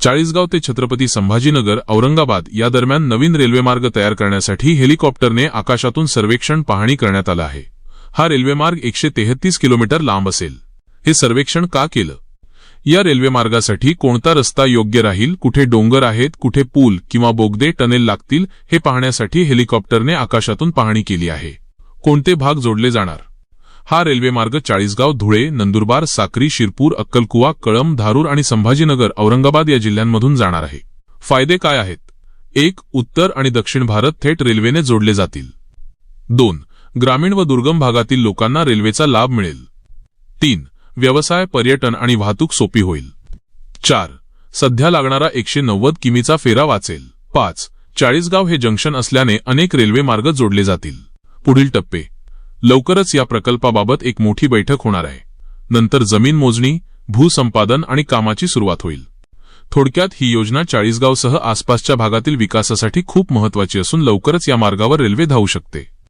चाळीसगाव ते छत्रपती संभाजीनगर औरंगाबाद या दरम्यान नवीन रेल्वेमार्ग तयार करण्यासाठी हेलिकॉप्टरने आकाशातून सर्वेक्षण पाहणी करण्यात आलं आहे. हा रेल्वेमार्ग एकशे तेहतीस किलोमीटर लांब असेल. हे सर्वेक्षण का केलं? या रेल्वेमार्गासाठी कोणता रस्ता योग्य राहील कुठे डोंगर आहेत कुठे पूल किंवा बोगदे टनेल लागतील हे पाहण्यासाठी हेलिकॉप्टरने आकाशातून पाहणी केली आहे. कोणते भाग जोडले जाणार? हा रेल्वेमार्ग चाळीसगाव धुळे नंदुरबार साक्री शिरपूर अक्कलकुवा कळम धारूर आणि संभाजीनगर औरंगाबाद या जिल्ह्यांमधून जाणार आहे. फायदे काय आहेत? एक उत्तर आणि दक्षिण भारत थेट रेल्वेने जोडले जातील. दोन ग्रामीण व दुर्गम भागातील लोकांना रेल्वेचा लाभ मिळेल. तीन व्यवसाय पर्यटन आणि वाहतूक सोपी होईल. चार सध्या लागणारा एकशे नव्वद किमीचा फेरा वाचेल. पाच चाळीसगाव हे जंक्शन असल्याने अनेक रेल्वे मार्ग जोडले जातील. पुढील टप्पे. लवकरच या प्रकल्पाबाबत एक मोठी बैठक होणार आहे. नंतर जमीन मोजणी भूसंपादन आणि कामाची सुरुवात होईल. थोडक्यात ही योजना चाळीसगावसह आसपासच्या भागातील विकासासाठी खूप महत्वाची असून लवकरच या मार्गावर रेल्वे धावू शकते.